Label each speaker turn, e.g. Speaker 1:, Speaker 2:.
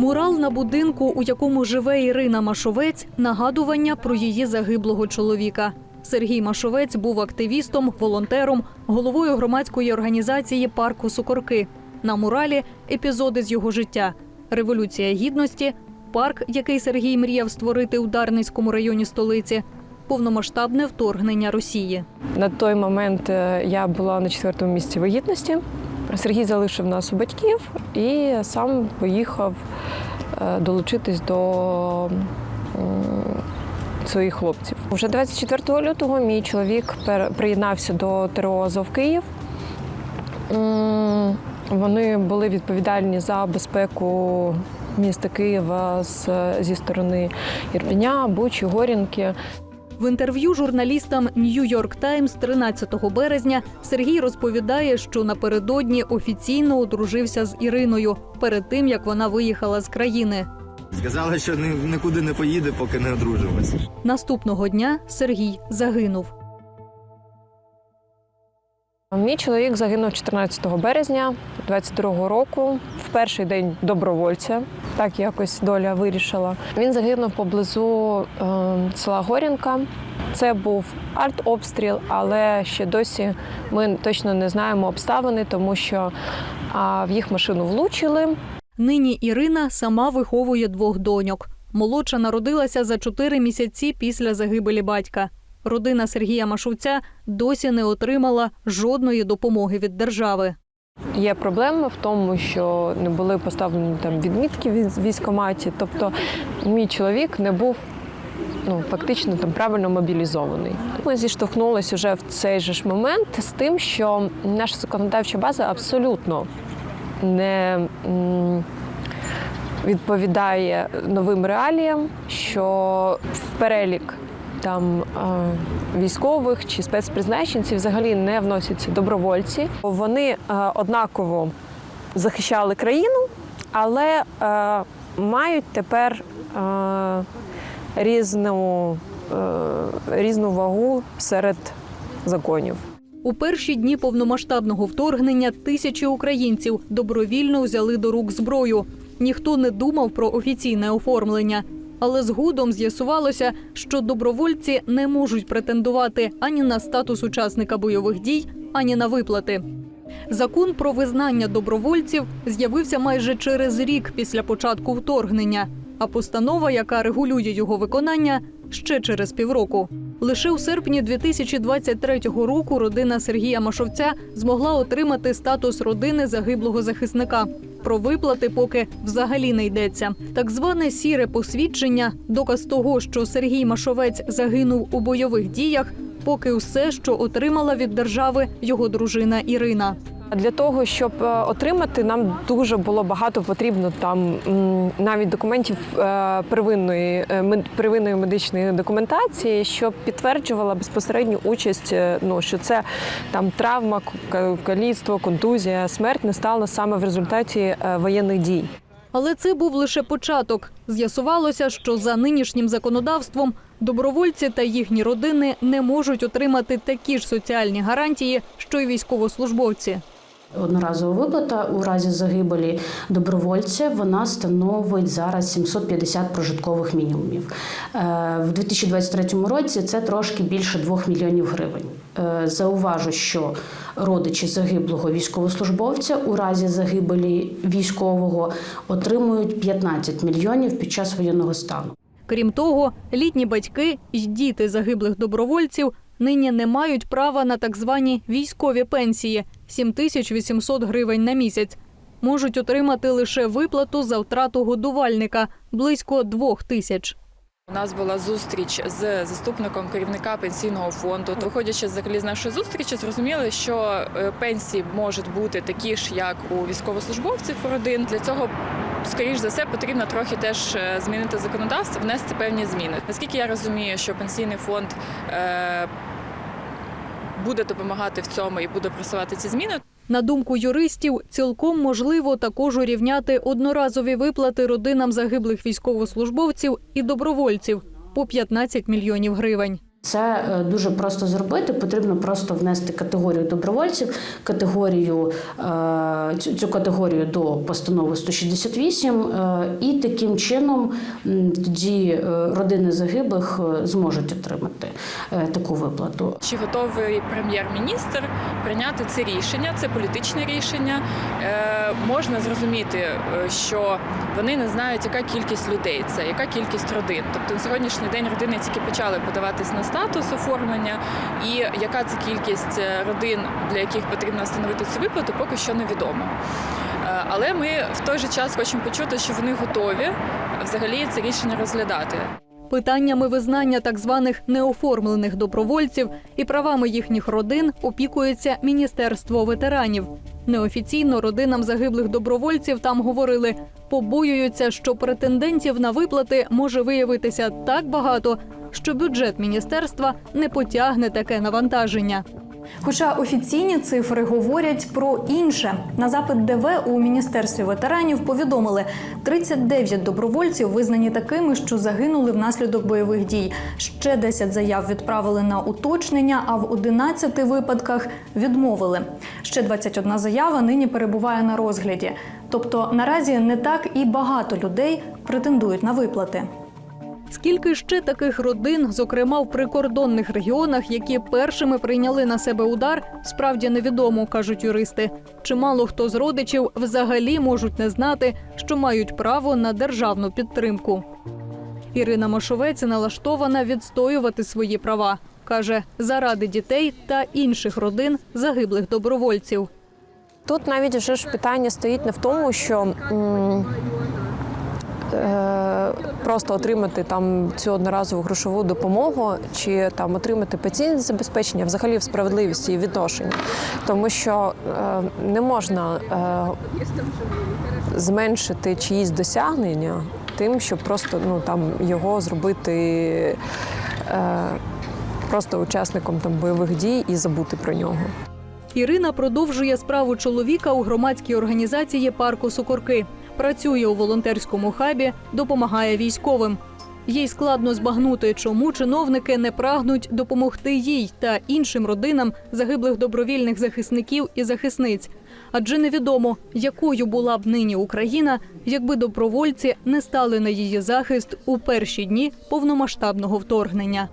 Speaker 1: Мурал на будинку, у якому живе Ірина Машовець, нагадування про її загиблого чоловіка. Сергій Машовець був активістом, волонтером, головою громадської організації парку Сокорки. На муралі епізоди з його життя: Революція гідності, парк, який Сергій мріяв створити у Дарницькому районі столиці, повномасштабне вторгнення Росії.
Speaker 2: На той момент е, я була на четвертому місці вагітності. Сергій залишив нас у батьків і сам поїхав е, долучитись до своїх хлопців. Вже 24 лютого мій чоловік приєднався до ТРО Азов Київ. Вони були відповідальні за безпеку міста Києва зі сторони Ірпеня, Бучі, Горінки.
Speaker 1: В інтерв'ю журналістам New York Times 13 березня Сергій розповідає, що напередодні офіційно одружився з Іриною перед тим, як вона виїхала з країни.
Speaker 3: Сказали, що нікуди не поїде, поки не одружимося.
Speaker 1: Наступного дня Сергій загинув.
Speaker 2: Мій чоловік загинув 14 березня 22 року, в перший день добровольця. Так якось доля вирішила. Він загинув поблизу е, села Горінка. Це був артобстріл, але ще досі ми точно не знаємо обставини, тому що а, в їх машину влучили.
Speaker 1: Нині Ірина сама виховує двох доньок. Молодша народилася за чотири місяці після загибелі батька. Родина Сергія Машовця досі не отримала жодної допомоги від держави.
Speaker 2: Є проблема в тому, що не були поставлені там відмітки в військкоматі. Тобто мій чоловік не був ну, фактично там правильно мобілізований. Ми зіштовхнулися вже в цей же ж момент з тим, що наша законодавча база абсолютно не відповідає новим реаліям, що в перелік там е, військових чи спецпризначенців взагалі не вносяться добровольці. Вони е, однаково захищали країну, але е, мають тепер різну, різну вагу серед законів.
Speaker 1: У перші дні повномасштабного вторгнення тисячі українців добровільно взяли до рук зброю. Ніхто не думав про офіційне оформлення. Але згодом з'ясувалося, що добровольці не можуть претендувати ані на статус учасника бойових дій, ані на виплати. Закон про визнання добровольців з'явився майже через рік після початку вторгнення, а постанова, яка регулює його виконання, ще через півроку. Лише у серпні 2023 року родина Сергія Машовця змогла отримати статус родини загиблого захисника. Про виплати поки взагалі не йдеться. Так зване сіре посвідчення, доказ того, що Сергій Машовець загинув у бойових діях, поки усе, що отримала від держави його дружина Ірина.
Speaker 2: Для того, щоб е, отримати, нам дуже було багато потрібно там навіть документів е, первинної е, первинної медичної документації, що підтверджувала безпосередню участь. Ну що це там травма, каліцтво, контузія, смерть не стала саме в результаті воєнних дій.
Speaker 1: Але це був лише початок. З'ясувалося, що за нинішнім законодавством добровольці та їхні родини не можуть отримати такі ж соціальні гарантії, що й військовослужбовці.
Speaker 4: Одноразова виплата у разі загибелі добровольця вона становить зараз 750 прожиткових мінімумів. Е, В 2023 році це трошки більше 2 мільйонів гривень. Е, Зауважу, що родичі загиблого військовослужбовця у разі загибелі військового отримують 15 мільйонів під час воєнного стану.
Speaker 1: Крім того, літні батьки й діти загиблих добровольців нині не мають права на так звані військові пенсії 7800 гривень на місяць. Можуть отримати лише виплату за втрату годувальника близько двох тисяч.
Speaker 5: У нас була зустріч з заступником керівника пенсійного фонду. Виходячи з нашої зустрічі, зрозуміли, що е, пенсії можуть бути такі ж, як у військовослужбовців родин. Для цього, скоріш за все, потрібно трохи теж е, змінити законодавство, внести певні зміни. Наскільки я розумію, що пенсійний фонд е, буде допомагати в цьому і буде просувати ці зміни,
Speaker 1: На думку юристів, цілком можливо також урівняти одноразові виплати родинам загиблих військовослужбовців і добровольців по 15 мільйонів гривень.
Speaker 4: Це е, дуже просто зробити. Потрібно просто внести категорію добровольців, категорію е, цю, категорію до постанови 168, е, і таким чином тоді родини загиблих зможуть отримати таку виплату.
Speaker 5: Чи готовий прем'єр-міністр прийняти це рішення? Це політичне рішення. Можна зрозуміти, що вони не знають, яка кількість людей це, яка кількість родин. Тобто на сьогоднішній день родини тільки почали подаватись на статус оформлення, і яка це кількість е, родин, для яких потрібно встановити цю виплату, поки що невідомо. Е, Але ми в той же час хочемо почути, що вони готові взагалі це рішення розглядати.
Speaker 1: Питаннями визнання так званих неоформлених добровольців і правами їхніх родин опікується Міністерство ветеранів. Неофіційно родинам загиблих добровольців там говорили, побоюються, що претендентів на виплати може виявитися так багато, що бюджет міністерства не потягне таке навантаження.
Speaker 6: Хоча офіційні цифри говорять про інше. На запит ДВ у міністерстві ветеранів повідомили, 39 добровольців визнані такими, що загинули внаслідок бойових дій. Ще 10 заяв відправили на уточнення, а в 11 випадках відмовили. Ще 21 заява нині перебуває на розгляді. Тобто наразі не так і багато людей претендують на виплати.
Speaker 1: Скільки ще таких родин, зокрема в прикордонних регіонах, які першими прийняли на себе удар, справді невідомо, кажуть юристи. Чимало хто з родичів взагалі можуть не знати, що мають право на державну підтримку. Ірина Машовець налаштована відстоювати свої права. каже, заради дітей та інших родин загиблих добровольців.
Speaker 2: Тут навіть вже ж питання стоїть не в тому, що м, просто отримати там цю одноразову грошову допомогу, чи там отримати пенсійне забезпечення, взагалі в справедливості і відношенні. Тому що е, не можна е, зменшити чиїсь досягнення тим, щоб просто ну, там, його зробити. Е, Просто учасником там бойових дій і забути про нього.
Speaker 1: Ірина продовжує справу чоловіка у громадській організації парку Сокорки. Працює у волонтерському хабі, допомагає військовим. Їй складно збагнути, чому чиновники не прагнуть допомогти їй та іншим родинам загиблих добровільних захисників і захисниць. Адже невідомо, якою була б нині Україна, якби добровольці не стали на її захист у перші дні повномасштабного вторгнення.